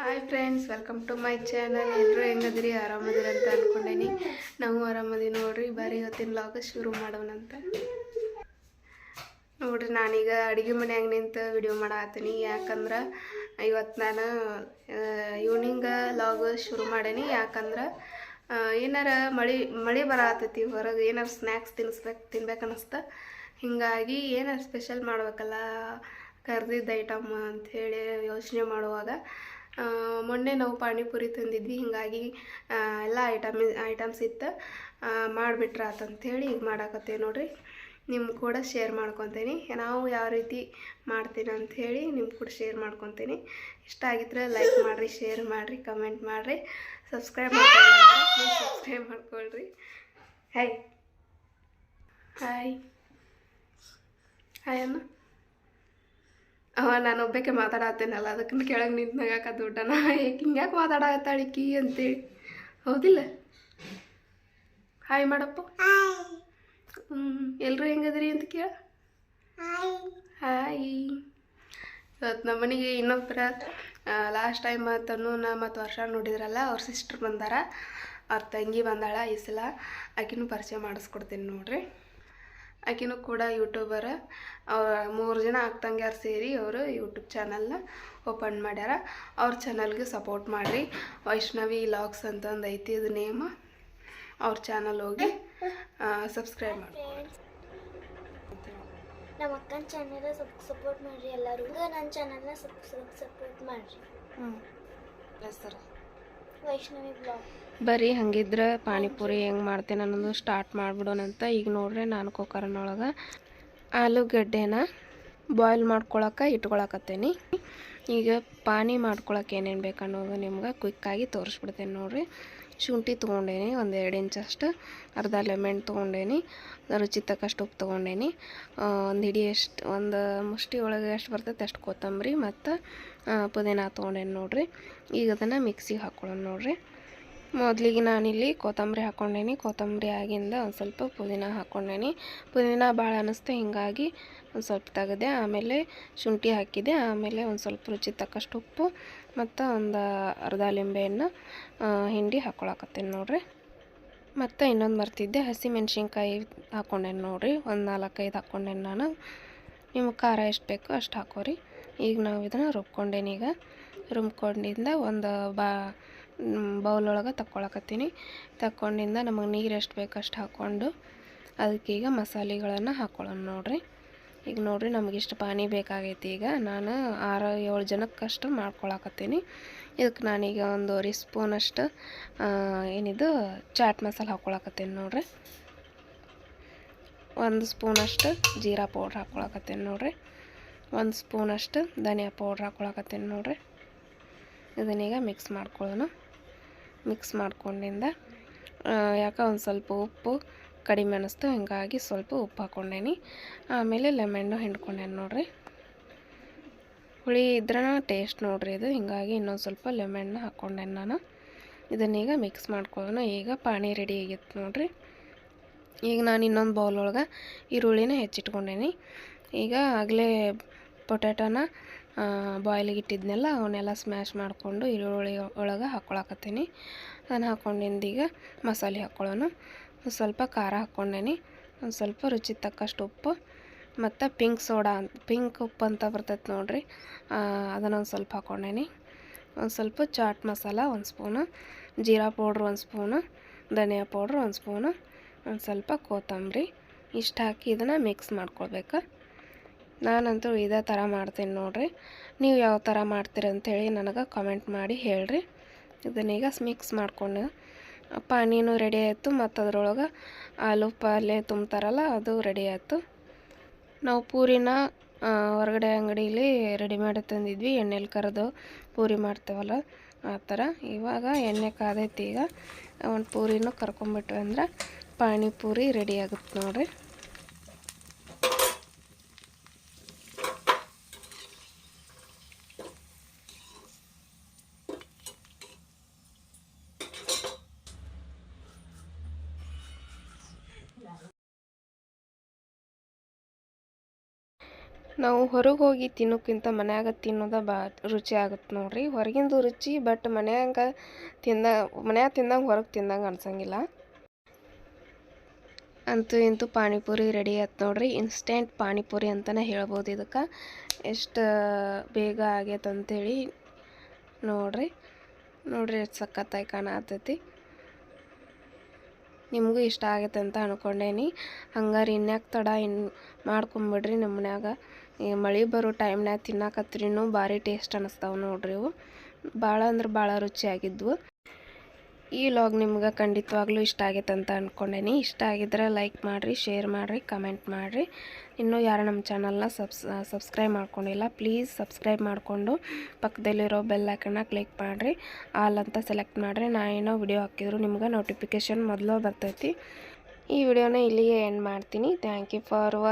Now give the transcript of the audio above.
Hi friends welcome to my channel ಎಲ್ಲರೂ ಹೆಂಗದ್ರಿ? ಆರಾಮದಿರ ಅಂತ ಅನ್ಕೊಂಡೇನಿ. ನಾವು ಆರಾಮದಿ ನೋಡ್ರಿ. ಬಾರಿ ಇವತ್ತಿನ ಲಾಗ ಶುರು ಮಾಡೋಣಂತ ನೋಡ್ರಿ, ನಾನೀಗ ಅಡುಗೆ ಮನ್ಯಾಗ ನಿಂತು ವಿಡಿಯೋ ಮಾಡತ್ತೀನಿ. ಯಾಕಂದ್ರೆ ಇವತ್ತು ನಾನು ಈವ್ನಿಂಗ ಲಾಗ್ ಶುರು ಮಾಡೇನಿ. ಯಾಕಂದ್ರೆ ಏನಾರ ಮಳೆ ಮಳೆ ಬರತ್ತೈತಿ ಹೊರಗೆ. ಏನಾರ ಸ್ನ್ಯಾಕ್ಸ್ ತಿನ್ನಿಸ್ಬೇಕು ತಿನ್ಬೇಕು ಅನ್ನಿಸ್ತ ಹೀಗಾಗಿ ಏನು ಸ್ಪೆಷಲ್ ಮಾಡಬೇಕಲ್ಲ, ಕರ್ದಿದ್ದ ಐಟಮ್ ಹೇಳಿ ಯೋಚನೆ ಮಾಡುವಾಗ ಮೊನ್ನೆ ನಾವು ಪಾನಿಪುರಿ ತಂದಿದ್ವಿ, ಹೀಗಾಗಿ ಎಲ್ಲ ಐಟಮ್ ಐಟಮ್ಸ್ ಇತ್ತು ಮಾಡಿಬಿಟ್ರೆ ಆತಂಥೇಳಿ ಈಗ ಮಾಡಾಕತ್ತೇವೆ ನೋಡಿರಿ. ನಿಮ್ಮ ಕೂಡ ಶೇರ್ ಮಾಡ್ಕೊತೀನಿ. ನಾವು ಯಾವ ರೀತಿ ಮಾಡ್ತೀನಿ ಅಂಥೇಳಿ ನಿಮ್ಮ ಕೂಡ ಶೇರ್ ಮಾಡ್ಕೊತೀನಿ. ಇಷ್ಟ ಆಗಿದ್ರೆ ಲೈಕ್ ಮಾಡಿರಿ ಶೇರ್ ಮಾಡಿರಿ ಕಮೆಂಟ್ ಮಾಡಿರಿ. ಸಬ್ಸ್ಕ್ರೈಬ್ ಮಾಡ್ಕೊಳ್ಳಿ ಸಬ್ಸ್ಕ್ರೈಬ್ ಮಾಡ್ಕೊಳ್ರಿ. ಹಾಯ್ ಹಾಯ್ ಹಾಯ್ ಅವ, ನಾನು ಒಬ್ಬಕ್ಕೆ ಮಾತಾಡತ್ತೇನಲ್ಲ ಅದಕ್ಕೆ ಕೆಳಗೆ ನಿಂತು ಏಕೆ ಹಿಂಗೆ ಹಿಂಗ್ಯಾಕೆ ಮಾತಾಡತ್ತಾಳಿಕಿ ಅಂತೇಳಿ. ಹೌದಿಲ್ಲ? ಹಾಯ್ ಮಾಡಪ್ಪ. ಹ್ಞೂ ಎಲ್ಲರೂ ಹೆಂಗದ್ರಿ ಅಂತ ಕೇಳ. ಹಾಯ್. ಇವತ್ತು ನಮ್ಮ ಇನ್ನೊಬ್ಬರ ಲಾಸ್ಟ್ ಟೈಮ್ ತನ್ನೂನ ಮತ್ತು ವರ್ಷ ನೋಡಿದ್ರಲ್ಲ, ಅವ್ರ ಸಿಸ್ಟ್ರ್ ಬಂದಾರ. ಅವ್ರ ತಂಗಿ ಬಂದಾಳ ಈ ಸಲ ಆಕಿನೂ ಪರಿಚಯ ಮಾಡಿಸ್ಕೊಡ್ತೀನಿ ನೋಡ್ರಿ. ಆಕಿನೂ ಕೂಡ ಯೂಟ್ಯೂಬರ. ಅವ್ರ ಮೂರು ಜನ ಆಗ್ತಂಗ್ಯಾರು ಸೇರಿ ಅವರು ಯೂಟ್ಯೂಬ್ ಚಾನಲ್ನ ಓಪನ್ ಮಾಡ್ಯಾರ. ಅವ್ರ ಚಾನಲ್ಗೆ ಸಪೋರ್ಟ್ ಮಾಡಿರಿ. ವೈಷ್ಣವಿ ಲಾಕ್ಸ್ ಅಂತ ಒಂದು ಐತಿ ಇದು ನೇಮ್. ಅವ್ರ ಚಾನಲ್ ಹೋಗಿ ಸಬ್ಸ್ಕ್ರೈಬ್ ಮಾಡಿ ನಮ್ಮ ಅಕ್ಕನ ಚಾನಲ್ ಸಪೋರ್ಟ್ ಮಾಡಿರಿ ಎಲ್ಲರೂ. ನನ್ನ ಚಾನಲ್ನ ಸಪೋರ್ಟ್ ಮಾಡಿರಿ. ಹ್ಞೂ ಹೆಸರು ಬ್ಲಾಗ್ ಬರೀ ಹಂಗಿದ್ರೆ ಪಾನಿಪುರಿ ಹೆಂಗೆ ಮಾಡ್ತೇನೆ ಅನ್ನೋದು ಸ್ಟಾರ್ಟ್ ಮಾಡಿಬಿಡೋಣಂತ ಈಗ ನೋಡ್ರಿ ನಾನು ಕುಕ್ಕರ್ನೊಳಗೆ ಆಲೂಗಡ್ಡೆನ ಬಾಯ್ಲ್ ಮಾಡ್ಕೊಳಕ್ಕೆ ಇಟ್ಕೊಳಕತ್ತೇನಿ. ಈಗ ಪಾನಿ ಮಾಡ್ಕೊಳಕ್ಕೆ ಏನೇನು ಬೇಕು ಅನ್ನೋದು ನಿಮ್ಗೆ ಕ್ವಿಕ್ಕಾಗಿ ತೋರಿಸ್ಬಿಡ್ತೇನೆ ನೋಡ್ರಿ. ಶುಂಠಿ ತೊಗೊಂಡೇನಿ, ಒಂದು ಎರಡು ಇಂಚಷ್ಟು ಅರ್ಧ ಲೆಮನ್ ತೊಗೊಂಡೇನಿ ರುಚಿ ತಕ್ಕಷ್ಟು ಉಪ್ಪು ತೊಗೊಂಡೇನಿ. ಒಂದು ಹಿಡಿ ಎಷ್ಟು, ಒಂದು ಮುಷ್ಟಿ ಒಳಗೆ ಎಷ್ಟು ಬರ್ತೈತೆ ಅಷ್ಟು ಕೊತ್ತಂಬರಿ ಮತ್ತು ಪುದೀನ ತೊಗೊಂಡೇನಿ ನೋಡಿರಿ. ಈಗ ಅದನ್ನು ಮಿಕ್ಸಿಗೆ ಹಾಕ್ಕೊಳ್ಳೋಣ ನೋಡ್ರಿ. ಮೊದಲಿಗೆ ನಾನಿಲ್ಲಿ ಕೊತ್ತಂಬರಿ ಹಾಕ್ಕೊಂಡೇನಿ ಕೊತ್ತಂಬರಿ ಆಗಿಂದ ಒಂದು ಸ್ವಲ್ಪ ಪುದೀನ ಹಾಕ್ಕೊಂಡೇನಿ ಪುದೀನ ಭಾಳ ಅನ್ನಿಸ್ತು ಹಿಂಗಾಗಿ ಒಂದು ಸ್ವಲ್ಪ ತೆಗೆದೆ, ಆಮೇಲೆ ಶುಂಠಿ ಹಾಕಿದೆ. ಆಮೇಲೆ ಒಂದು ಸ್ವಲ್ಪ ರುಚಿ ತಕ್ಕಷ್ಟು ಉಪ್ಪು ಮತ್ತು ಒಂದು ಅರ್ಧ ಲಿಂಬೆಯನ್ನು ಹಿಂಡಿ ಹಾಕ್ಕೊಳಕತ್ತೇನೆ ನೋಡಿರಿ. ಮತ್ತು ಇನ್ನೊಂದು ಮರ್ತಿದ್ದೆ ಹಸಿ ಮೆಣಸಿನ್ಕಾಯಿ ಹಾಕ್ಕೊಂಡೇನಿ ನೋಡ್ರಿ. ಒಂದು ನಾಲ್ಕೈದು ಹಾಕ್ಕೊಂಡೇನೆ ನಾನು. ನಿಮ್ಗೆ ಖಾರ ಎಷ್ಟು ಬೇಕೋ ಅಷ್ಟು ಹಾಕೋರಿ. ಈಗ ನಾವು ಇದನ್ನು ರುಬ್ಕೊಂಡೇನೀಗ ರುಬ್ಕೊಂಡಿಂದ ಒಂದು ಬಾ ಬೌಲ್ ಒಳಗೆ ತಕ್ಕೊಳಕತ್ತೀನಿ. ತಕ್ಕೊಂಡಿಂದ ನಮಗೆ ನೀರು ಎಷ್ಟು ಬೇಕು ಅಷ್ಟು ಹಾಕ್ಕೊಂಡು ಅದಕ್ಕೀಗ ಮಸಾಲೆಗಳನ್ನು ಹಾಕ್ಕೊಳ್ಳೋಣ ನೋಡಿರಿ. ಈಗ ನೋಡಿರಿ ನಮಗೆ ಇಷ್ಟು ಪಾನಿ ಬೇಕಾಗೈತಿ. ಈಗ ನಾನು ಆರು ಏಳು ಜನಕ್ಕಷ್ಟು ಮಾಡ್ಕೊಳಕತ್ತೀನಿ. ಇದಕ್ಕೆ ನಾನೀಗ ಒಂದೂವರೆ ಸ್ಪೂನಷ್ಟು ಏನಿದು, ಚಾಟ್ ಮಸಾಲೆ ಹಾಕ್ಕೊಳಕತ್ತೀನಿ ನೋಡಿರಿ. ಒಂದು ಸ್ಪೂನಷ್ಟು ಜೀರಾ ಪೌಡ್ರ್ ಹಾಕ್ಕೊಳಕತ್ತೀನಿ ನೋಡಿರಿ. ಒಂದು ಸ್ಪೂನಷ್ಟು ಧನಿಯಾ ಪೌಡ್ರ್ ಹಾಕ್ಕೊಳಕತ್ತೀನಿ ನೋಡಿರಿ. ಇದನ್ನೀಗ ಮಿಕ್ಸ್ ಮಾಡ್ಕೊಳ್ಳೋಣ. ಮಿಕ್ಸ್ ಮಾಡ್ಕೊಂಡಿಂದ ಯಾಕೆ ಒಂದು ಸ್ವಲ್ಪ ಉಪ್ಪು ಕಡಿಮೆ ಅನ್ನಿಸ್ತು ಹಿಂಗಾಗಿ ಸ್ವಲ್ಪ ಉಪ್ಪು ಹಾಕ್ಕೊಂಡೇನಿ ಆಮೇಲೆ ಲೆಮೆಣ್ಣು ಹಿಂಡ್ಕೊಂಡೇನಿ ನೋಡ್ರಿ. ಹುಳಿ ಇದ್ರೆ ಟೇಸ್ಟ್ ನೋಡ್ರಿ ಇದು. ಹಿಂಗಾಗಿ ಇನ್ನೊಂದು ಸ್ವಲ್ಪ ಲೆಮನ್ನ ಹಾಕ್ಕೊಂಡೇನಿ ನಾನು. ಇದನ್ನೀಗ ಮಿಕ್ಸ್ ಮಾಡ್ಕೊಳ್ಳೋಣ ಈಗ ಪಾನಿ ರೆಡಿ ಆಗಿತ್ತು ನೋಡ್ರಿ. ಈಗ ನಾನು ಇನ್ನೊಂದು ಬೌಲ್ ಒಳಗೆ ಈರುಳ್ಳಿನ ಹೆಚ್ಚಿಟ್ಕೊಂಡೇನಿ. ಈಗ ಆಗಲೇ ಪೊಟ್ಯಾಟೋನ ಬಾಯ್ಲಿಗೆ ಇಟ್ಟಿದ್ನೆಲ್ಲ, ಅವನ್ನೆಲ್ಲ ಸ್ಮ್ಯಾಶ್ ಮಾಡಿಕೊಂಡು ಈರುಳ್ಳಿ ಒಳಗೆ ಹಾಕ್ಕೊಳಕತ್ತೀನಿ ಅದನ್ನು ಹಾಕ್ಕೊಂಡಿಂದೀಗ ಮಸಾಲೆ ಹಾಕ್ಕೊಳ್ಳೋಣ ಒಂದು ಸ್ವಲ್ಪ ಖಾರ ಹಾಕ್ಕೊಂಡೇನಿ ಒಂದು ಸ್ವಲ್ಪ ರುಚಿ ತಕ್ಕಷ್ಟು ಉಪ್ಪು ಮತ್ತು ಪಿಂಕ್ ಸೋಡಾ ಅಂತ ಪಿಂಕ್ ಉಪ್ಪು ಅಂತ ಬರ್ತೈತೆ ನೋಡಿರಿ. ಅದನ್ನು ಒಂದು ಸ್ವಲ್ಪ ಹಾಕ್ಕೊಂಡೇನಿ ಒಂದು ಸ್ವಲ್ಪ ಚಾಟ್ ಮಸಾಲ ಒಂದು ಸ್ಪೂನು, ಜೀರಾ ಪೌಡ್ರ್ ಒಂದು ಸ್ಪೂನು, ಧನಿಯಾ ಪೌಡ್ರ್ ಒಂದು ಸ್ಪೂನು, ಒಂದು ಸ್ವಲ್ಪ ಕೊತ್ತಂಬರಿ. ಇಷ್ಟು ಹಾಕಿ ಇದನ್ನು ಮಿಕ್ಸ್ ಮಾಡ್ಕೊಳ್ಬೇಕು. ನಾನಂತೂ ಇದೇ ಥರ ಮಾಡ್ತೀನಿ ನೋಡಿರಿ. ನೀವು ಯಾವ ಥರ ಮಾಡ್ತೀರಿ ಅಂತೇಳಿ ನನಗೆ ಕಮೆಂಟ್ ಮಾಡಿ ಹೇಳ್ರಿ. ಇದನ್ನೀಗ ಮಿಕ್ಸ್ ಮಾಡ್ಕೊಂಡು, ಪಾನಿನೂ ರೆಡಿ ಆಯಿತು ಮತ್ತು ಅದರೊಳಗೆ ಆಲೂ ಪಲ್ಯ ತುಂಬ್ತಾರಲ್ಲ ಅದು ರೆಡಿ ಆಯಿತು. ನಾವು ಪೂರಿನ ಹೊರಗಡೆ ಅಂಗಡೀಲಿ ಮಾಡಿ ತಂದಿದ್ವಿ. ಎಣ್ಣೆಲಿ ಕರೆದು ಪೂರಿ ಮಾಡ್ತೇವಲ್ಲ ಆ ಥರ. ಇವಾಗ ಎಣ್ಣೆ ಕಾದೈತಿ ಈಗ. ಒಂದು ಪೂರಿನೂ ಕರ್ಕೊಂಬಿಟ್ವಿ ಅಂದ್ರೆ ಪಾನಿಪೂರಿ ರೆಡಿ ಆಗುತ್ತೆ ನೋಡ್ರಿ. ನಾವು ಹೊರಗೆ ಹೋಗಿ ತಿನ್ನೋಕ್ಕಿಂತ ಮನ್ಯಾಗ ತಿನ್ನೋದ ಬಾ ರುಚಿ ಆಗುತ್ತೆ ನೋಡ್ರಿ. ಹೊರಗಿಂದು ರುಚಿ ಬಟ್ ಮನ್ಯಾಗ ತಿಂದ, ಮನ್ಯಾಗ ತಿಂದಂಗೆ ಹೊರಗೆ ತಿಂದಂಗೆ ಅನ್ಸಂಗಿಲ್ಲ. ಅಂತೂ ಇಂತೂ ಪಾನಿಪುರಿ ರೆಡಿ ಆಯ್ತು ನೋಡ್ರಿ. ಇನ್ಸ್ಟೆಂಟ್ ಪಾನಿಪುರಿ ಅಂತಲೇ ಹೇಳ್ಬೋದು ಇದಕ್ಕೆ. ಎಷ್ಟು ಬೇಗ ಆಗೈತೆ ಅಂಥೇಳಿ ನೋಡ್ರಿ. ನೋಡ್ರಿ ಎಷ್ಟು ಸಖತ್ತಾಗಿ ಕಾಣತೈತಿ. ನಿಮಗೂ ಇಷ್ಟ ಆಗೈತೆ ಅಂತ ಅಂದ್ಕೊಂಡೇನಿ ಹಂಗಾರೆ ಇನ್ಯಾಕೆ ತಡ ಇನ್ನು ಮಾಡ್ಕೊಂಬಿಡ್ರಿ ನಮ್ಮ ಈ ಮಳೆ ಬರೋ ಟೈಮ್ನಾಗ ತಿನ್ನಕತ್ರಿನೂ ಭಾರಿ ಟೇಸ್ಟ್ ಅನ್ನಿಸ್ತಾವೆ ನೋಡ್ರಿ ಇವು. ಭಾಳ ಅಂದ್ರೆ ಭಾಳ ರುಚಿಯಾಗಿದ್ವು. ಈ ಲಾಗ್ ನಿಮ್ಗೆ ಖಂಡಿತವಾಗ್ಲೂ ಇಷ್ಟ ಆಗೈತೆ ಅಂತ ಅಂದ್ಕೊಂಡೇನಿ ಇಷ್ಟ ಆಗಿದ್ರೆ ಲೈಕ್ ಮಾಡಿರಿ, ಶೇರ್ ಮಾಡಿರಿ, ಕಮೆಂಟ್ ಮಾಡಿರಿ. ಇನ್ನೂ ಯಾರು ನಮ್ಮ ಚಾನಲ್ನ ಸಬ್ಸ್ ಸಬ್ಸ್ಕ್ರೈಬ್ ಮಾಡ್ಕೊಂಡಿಲ್ಲ, ಪ್ಲೀಸ್ ಸಬ್ಸ್ಕ್ರೈಬ್ ಮಾಡಿಕೊಂಡು ಪಕ್ಕದಲ್ಲಿರೋ ಬೆಲ್ ಐಕನ್ನ ಕ್ಲಿಕ್ ಮಾಡಿರಿ. ಆಲ್ ಅಂತ ಸೆಲೆಕ್ಟ್ ಮಾಡಿರಿ. ನಾ ಏನೋ ವಿಡಿಯೋ ಹಾಕಿದ್ರು ನಿಮ್ಗೆ ನೋಟಿಫಿಕೇಶನ್ ಮೊದಲು ಬರ್ತೈತಿ. ಈ ವಿಡಿಯೋನ ಇಲ್ಲಿಗೆ ಎಂಡ್ ಮಾಡ್ತೀನಿ. ಥ್ಯಾಂಕ್ ಯು ಫಾರ್ ವಾ